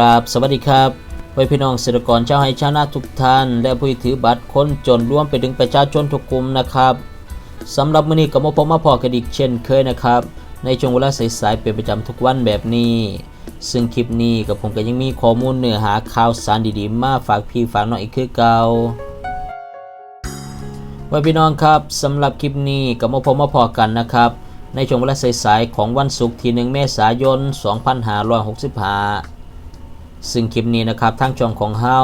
ราบสวัสดีครับไว้พี่น้องเกษตรกรชาวไร่ชาวนาทุกท่าน และผู้ถือบัตรคนจนร่วมไปถึงประชาชนทุกกลุ่มนะครับสำหรับมื้อนี้ก็มาพบมาพอกันอีกเช่นเคยนะครับ ในช่วงเวลาสายๆเป็นประจำทุกวันแบบนี้ ซึ่งคลิปนี้กับผมก็ยังมีข้อมูลเนื้อหาข่าวสารดีๆ มาฝากพี่ฝากน้องอีกคือเก่าไว้พี่น้องครับสำหรับคลิปนี้ก็มาพบมาพอกันนะครับในช่วงเวลาสายๆของวันศุกร์ที่ 1 เมษายน 2565 ซึ่งคลิปนี้นะครับทางช่องของเฮา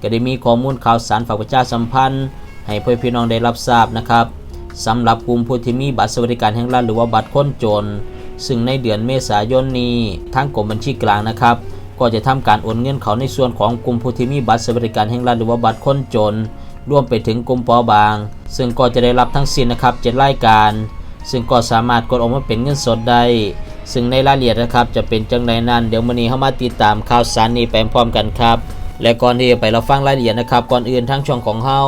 ก็ได้มีข้อมูลข่าวสารฝากประชาสัมพันธ์ ให้เพื่อนพี่น้องได้รับทราบนะครับสำหรับกลุ่มผู้ที่มีบัตรสวัสดิการแห่งรัฐหรือว่าบัตรคนจน ซึ่งในเดือนเมษายนนี้ทางกรมบัญชีกลางนะครับ ก็จะทำการโอนเงินเขาในส่วนของกลุ่มผู้ที่มีบัตรสวัสดิการแห่งรัฐหรือว่าบัตรคนจนรวมไปถึงกลุ่มปอบาง ซึ่งก็จะได้รับทั้งสิ้นนะครับเจ็ดรายการ ซึ่งก็สามารถกดออกมาเป็นเงินสดได้ ซึ่งในรายละเอียดนะครับจะเป็นจังไรนั้น เดี๋ยวมื้อนี้เข้ามาติดตามข่าวสารนี้ไปพร้อมกันครับ และก่อนที่จะไปเราฟังรายละเอียดนะครับ ก่อนอื่นทั้งช่องของเฮา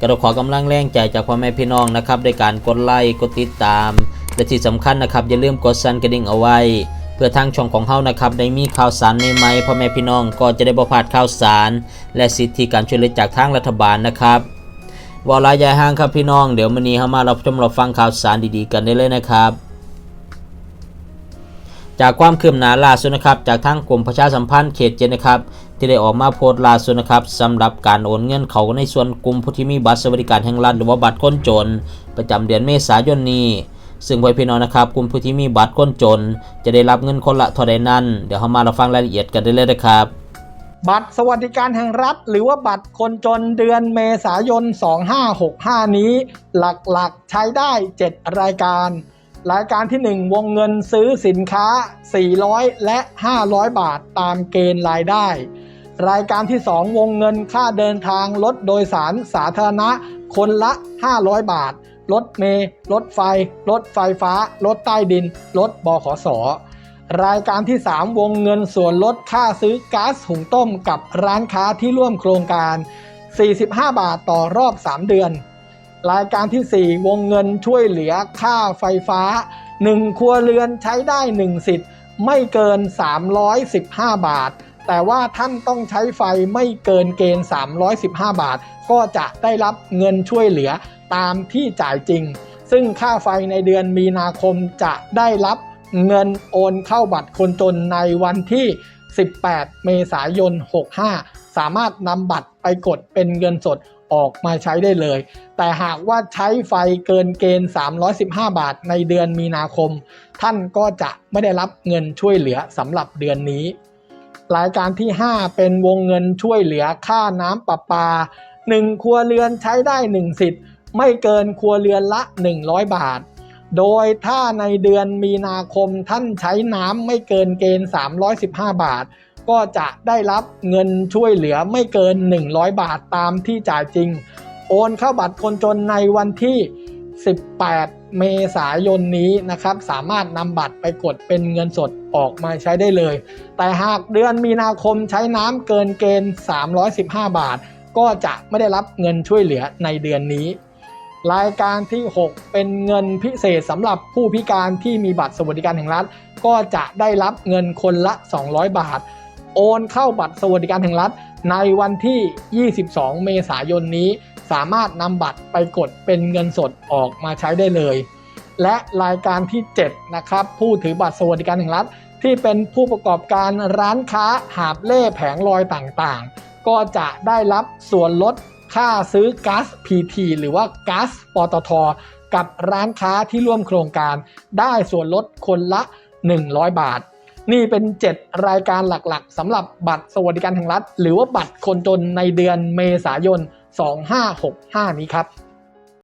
ก็ต้องขอกำลังแรงใจจากพ่อแม่พี่น้องนะครับด้วยการกดไลค์กดติดตาม และที่สำคัญนะครับอย่าลืมกดสั่นกระดิ่งเอาไว้ เพื่อทางช่องของเฮานะครับได้มีข่าวสารใหม่ๆพ่อแม่พี่น้องก็จะได้บ่พลาดข่าวสาร และสิทธิการช่วยเหลือจากทางรัฐบาลนะครับวอลายายห้างครับพี่น้องเดี๋ยวมื้อนี้เข้ามารับชมรับฟังข่าวสารดีๆกันได้เลยนะครับ จากความคืบหน้าล่าสุดนะครับจากทางกรมประชาสัมพันธ์เขตเจ็ดนะครับที่ได้ออกมาโพสต์ล่าสุดนะครับสำหรับการโอนเงินเขาในส่วนกลุ่มผู้ที่มีบัตรสวัสดิการแห่งรัฐหรือว่าบัตรคนจน ประจำเดือนเมษายนนี้ ซึ่งพ่อพี่น้องนะครับกลุ่มผู้ที่มีบัตรคนจน จะได้รับเงินคนละเท่าใดนั้น เดี๋ยวเข้ามาเรับฟังรายละเอียดกันได้เลยนะครับบัตรสวัสดิการแห่งรัฐ หรือว่าบัตรคนจนเดือนเมษายน 2565 นี้ หลักๆใช้ได้ 7 รายการ รายการที่ 1 วงเงินซื้อสินค้า 400 และ 500 บาทตามเกณฑ์รายได้ รายการที่ 2 วงเงินค่าเดินทางรถโดยสารสาธารณะ คนละ 500 บาท รถเมล์รถไฟ รถไฟฟ้า รถใต้ดิน รถบขสรายการที่ 3 วงเงินส่วนลดค่าซื้อก๊าซหุงต้มกับร้านค้าที่ร่วมโครงการ 45 บาทต่อรอบ 3 เดือน รายการที่ 4 วงเงินช่วยเหลือค่าไฟฟ้า 1 ครัวเรือนใช้ได้ 1 สิทธิ์ ไม่เกิน 315 บาท แต่ว่าท่านต้องใช้ไฟไม่เกินเกณฑ์ 315 บาท ก็จะได้รับเงินช่วยเหลือตามที่จ่ายจริง ซึ่งค่าไฟในเดือนมีนาคมจะได้รับเงินโอนเข้าบัตรคนจนในวันที่ 18 เมษายน 65 สามารถนำบัตรไปกดเป็นเงินสด ออกมาใช้ได้เลย แต่หากว่าใช้ไฟเกินเกณฑ์ 315 บาทในเดือนมีนาคม ท่านก็จะไม่ได้รับเงินช่วยเหลือสำหรับเดือนนี้รายการที่ 5 เป็นวงเงินช่วยเหลือค่าน้ำประปา 1 ครัวเรือนใช้ได้ 1 สิทธิ์ ไม่เกินครัวเรือนละ 100 บาท โดยถ้าในเดือนมีนาคมท่านใช้น้ำไม่เกินเกณฑ์ 315 บาท ก็จะได้รับเงินช่วยเหลือไม่เกิน 100 บาทตามที่จ่ายจริง โอนเข้าบัตรคนจนในวันที่ 18 เมษายนนี้นะครับ สามารถนำบัตรไปกดเป็นเงินสดออกมาใช้ได้เลย แต่หากเดือนมีนาคมใช้น้ำเกินเกณฑ์ 315 บาท ก็จะไม่ได้รับเงินช่วยเหลือในเดือนนี้รายการที่ 6 เป็นเงินพิเศษสำหรับผู้พิการที่มีบัตรสวัสดิการแห่งรัฐ ก็จะได้รับเงินคนละ 200 บาท โอนเข้าบัตรสวัสดิการแห่งรัฐ ในวันที่ 22 เมษายนนี้ สามารถนำบัตรไปกดเป็นเงินสดออกมาใช้ได้เลย และรายการที่ 7 นะครับ ผู้ถือบัตรสวัสดิการแห่งรัฐ ที่เป็นผู้ประกอบการร้านค้าหาบเล่แผงลอยต่างๆ ก็จะได้รับส่วนลดค่าซื้อก๊าซ PT หรือว่าก๊าซปตท กับร้านค้าที่ร่วมโครงการ ได้ส่วนลดคนละ 100 บาท นี่เป็น 7 รายการหลักๆสำหรับบัตรสวัสดิการแห่งรัฐ หรือว่าบัตรคนจนในเดือนเมษายน 2565 นี้ครับ